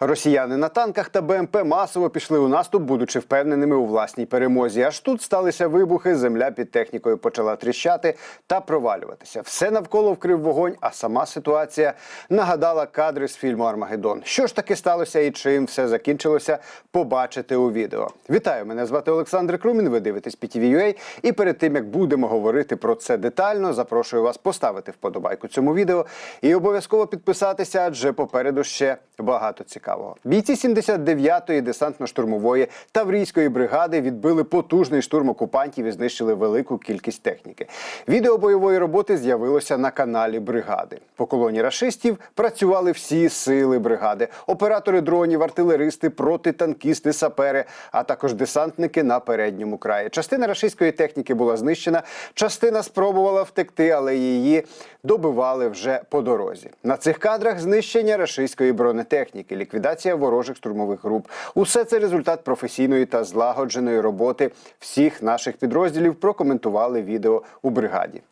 Росіяни на танках та БМП масово пішли у наступ, будучи впевненими у власній перемозі. Аж тут сталися вибухи, земля під технікою почала тріщати та провалюватися. Все навколо вкрив вогонь, а сама ситуація нагадала кадри з фільму Армагеддон. Що ж таки сталося і чим все закінчилося, побачите у відео. Вітаю! Мене звати Олександр Крумін. Ви дивитесь PTV.ua. І перед тим як будемо говорити про це детально, запрошую вас поставити вподобайку цьому відео і обов'язково підписатися, адже попереду ще багато цікавого. Бійці 79-ї десантно-штурмової таврійської бригади відбили потужний штурм окупантів і знищили велику кількість техніки. Відео бойової роботи з'явилося на каналі бригади. По колоні рашистів працювали всі сили бригади: оператори дронів, артилеристи, протитанкісти, сапери, а також десантники на передньому краї. Частина рашистської техніки була знищена, частина спробувала втекти, але її добивали вже по дорозі. На цих кадрах знищення рашистської бронетехніки, ворожих штурмових груп. Усе це результат професійної та злагодженої роботи всіх наших підрозділів. Прокоментували відео у бригаді.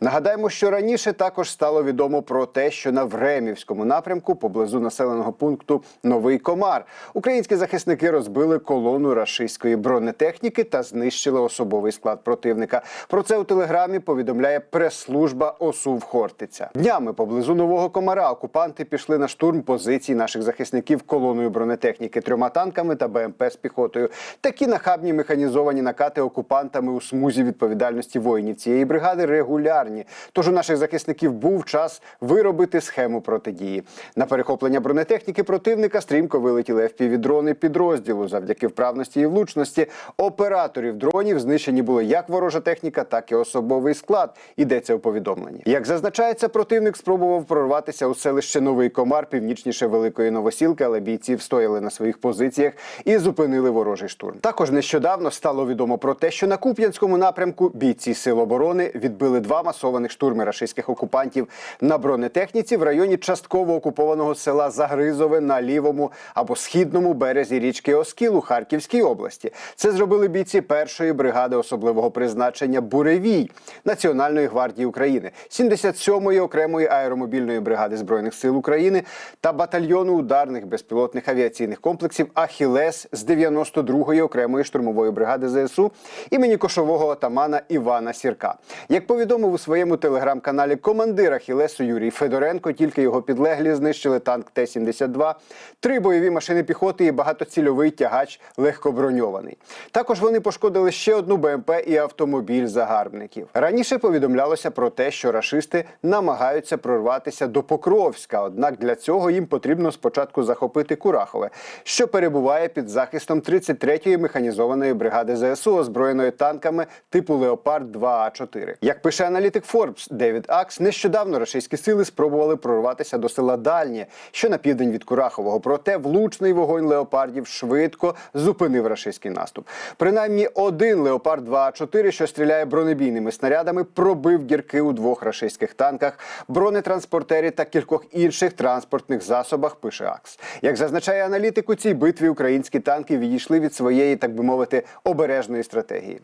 Нагадаємо, що раніше також стало відомо про те, що на Времівському напрямку поблизу населеного пункту Новий Комар українські захисники розбили колону рашистської бронетехніки та знищили особовий склад противника. Про це у телеграмі повідомляє прес-служба ОСУВ Хортиця. Днями поблизу Нового Комара окупанти пішли на штурм позицій наших захисників колоною бронетехніки, трьома танками та БМП з піхотою. Такі нахабні механізовані накати окупантами у смузі відповідальності воїнів цієї бригади регулярні. Тож у наших захисників був час виробити схему протидії. На перехоплення бронетехніки противника стрімко вилетіли FPV-дрони підрозділу. Завдяки вправності і влучності операторів дронів знищені були як ворожа техніка, так і особовий склад. Йдеться у повідомленні. Як зазначається, противник спробував прорватися у селище Новий Комар північніше Великої Новосілки, але бійці встояли на своїх позиціях і зупинили ворожий штурм. Також нещодавно стало відомо про те, що на Куп'янському напрямку бійці Сил оборони відбили два масованих штурми рашистських окупантів на бронетехніці в районі частково окупованого села Загризове на лівому або східному березі річки Оскіл у Харківській області. Це зробили бійці першої бригади особливого призначення Буревій Національної гвардії України, 77-ї окремої аеромобільної бригади збройних сил України та батальйону ударних безпілотних авіаційних комплексів Ахілес з 92-ї окремої штурмової бригади ЗСУ імені кошового отамана Івана Сірка. Як повідомив у своєму телеграм-каналі командир Ахілесу Юрій Федоренко, тільки його підлеглі знищили танк Т-72, три бойові машини піхоти і багатоцільовий тягач легкоброньований. Також вони пошкодили ще одну БМП і автомобіль загарбників. Раніше повідомлялося про те, що рашисти намагаються прорватися до Покровська. Однак для цього їм потрібно спочатку захопити Курахове, що перебуває під захистом 33-ї механізованої бригади ЗСУ, озброєної танками типу Леопард 2 а 4 Як пише аналітик Forbes Девід Акс, нещодавно російські сили спробували прорватися до села Дальнє, що на південь від Курахового. Проте влучний вогонь леопардів швидко зупинив рашистський наступ. Принаймні один леопард 2 а 4 що стріляє бронебійними снарядами, пробив дірки у двох рашистських танках, бронетранспортері та кількох інших транспортних засобах. Пише Акс. Як зазначає аналітик, у цій битві українські танки відійшли від своєї, так би мовити, обережної стратегії.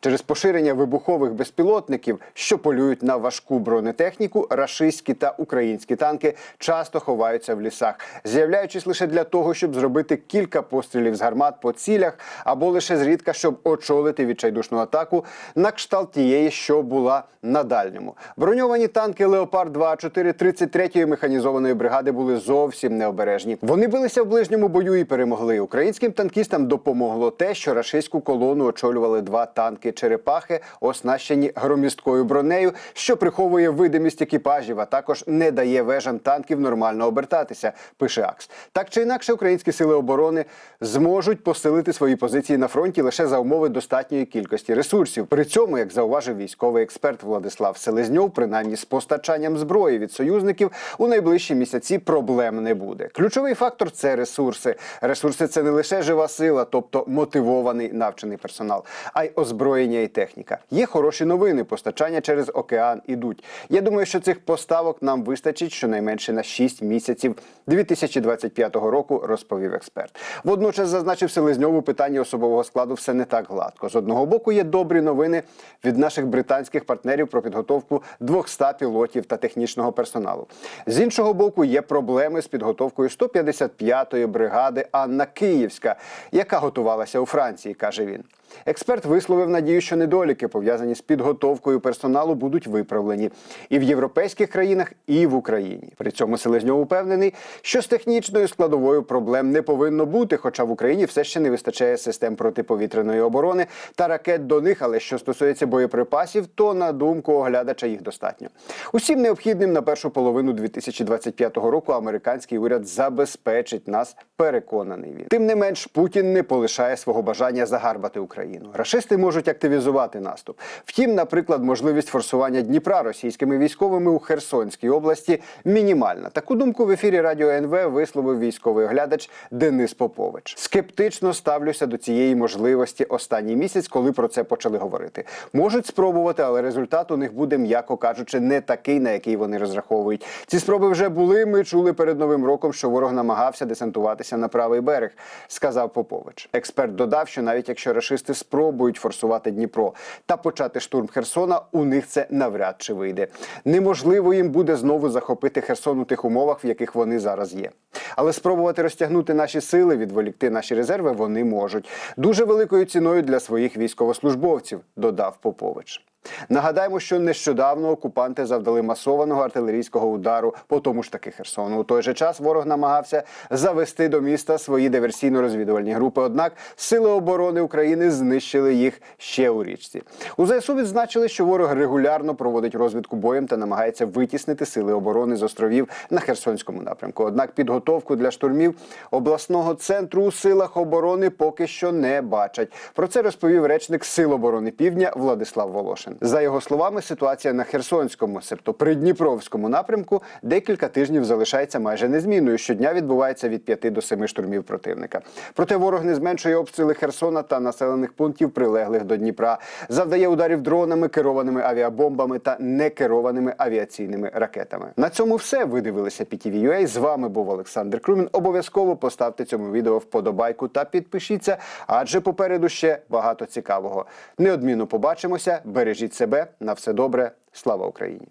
Через поширення вибухових безпілотників, що полюють на важку бронетехніку, рашистські та українські танки часто ховаються в лісах, з'являючись лише для того, щоб зробити кілька пострілів з гармат по цілях, або лише зрідка, щоб очолити відчайдушну атаку на кшталт тієї, що була на дальньому. Броньовані танки Леопард 2 4 33-ї механізованої бригади були зовсім необережні. Вони билися в ближньому бою і перемогли. Українським танкістам допомогло те, що рашистську колону очолювали два танки черепахи, оснащені громісткою бронею, що приховує видимість екіпажів, а також не дає вежам танків нормально обертатися. Пише Акс. Так чи інакше, українські сили оборони зможуть посилити свої позиції на фронті лише за умови достатньої кількості ресурсів. При цьому, як зауважив військовий експерт Владислав Селезньов, принаймні з постачанням зброї від союзників у найближчі місяці проблем не буде. Ключовий фактор це ресурси. Ресурси це не лише жива сила, тобто мотивований навчений персонал, а й озброєння озброєння і техніка. Є хороші новини. Постачання через океан ідуть. Я думаю, що цих поставок нам вистачить щонайменше на 6 місяців 2025 року, розповів експерт. Водночас зазначив Селезньов у питанні особового складу все не так гладко. З одного боку є добрі новини від наших британських партнерів про підготовку 200 пілотів та технічного персоналу. З іншого боку, є проблеми з підготовкою 155-ї бригади Анна Київська, яка готувалася у Франції, каже він. Експерт висловив надію, що недоліки, пов'язані з підготовкою персоналу, будуть виправлені і в європейських країнах, і в Україні. При цьому Селезньов упевнений, що з технічною складовою проблем не повинно бути, хоча в Україні все ще не вистачає систем протиповітряної оборони та ракет до них. Але що стосується боєприпасів, то на думку оглядача їх достатньо. Усім необхідним на першу половину 2025 року американський уряд забезпечить нас. Переконаний він. Тим не менш, Путін не полишає свого бажання загарбати Україну. Рашисти можуть активізувати наступ. Втім, наприклад, можливість форсування Дніпра російськими військовими у Херсонській області мінімальна. Таку думку в ефірі Радіо НВ висловив військовий оглядач Денис Попович. Скептично ставлюся до цієї можливості останній місяць, коли про це почали говорити. Можуть спробувати, але результат у них буде, м'яко кажучи, не такий, на який вони розраховують. Ці спроби вже були. Ми чули перед новим роком, що ворог намагався десантуватися на правий берег, сказав Попович. Експерт додав, що навіть якщо рашисти спробують форсувати Дніпро та почати штурм Херсона, у них це навряд чи вийде. Неможливо їм буде знову захопити Херсон у тих умовах, в яких вони зараз є. Але спробувати розтягнути наші сили, відволікти наші резерви вони можуть дуже великою ціною для своїх військовослужбовців, додав Попович. Нагадаємо, що нещодавно окупанти завдали масованого артилерійського удару по тому ж таки Херсону. У той же час ворог намагався завести до міста свої диверсійно-розвідувальні групи. Однак сили оборони України знищили їх ще у річці. У ЗСУ відзначили, що ворог регулярно проводить розвідку боєм та намагається витіснити сили оборони з островів на Херсонському напрямку. Однак підготовку для штурмів обласного центру у силах оборони поки що не бачать. Про це розповів речник Сил оборони Півдня Владислав Волошин. За його словами, ситуація на Херсонському, себто придніпровському напрямку, декілька тижнів залишається майже незмінною. Щодня відбувається від 5 до 7 штурмів противника. Проте ворог не зменшує обстріли Херсона та населених пунктів, прилеглих до Дніпра, завдає ударів дронами, керованими авіабомбами та некерованими авіаційними ракетами. На цьому все. Ви дивилися PTV.ua. З вами був Олександр Крумін. Обов'язково поставте цьому відео вподобайку та підпишіться, адже попереду ще багато цікавого. Неодмінно побачимося. Бережіть себе на все добре. Слава Україні!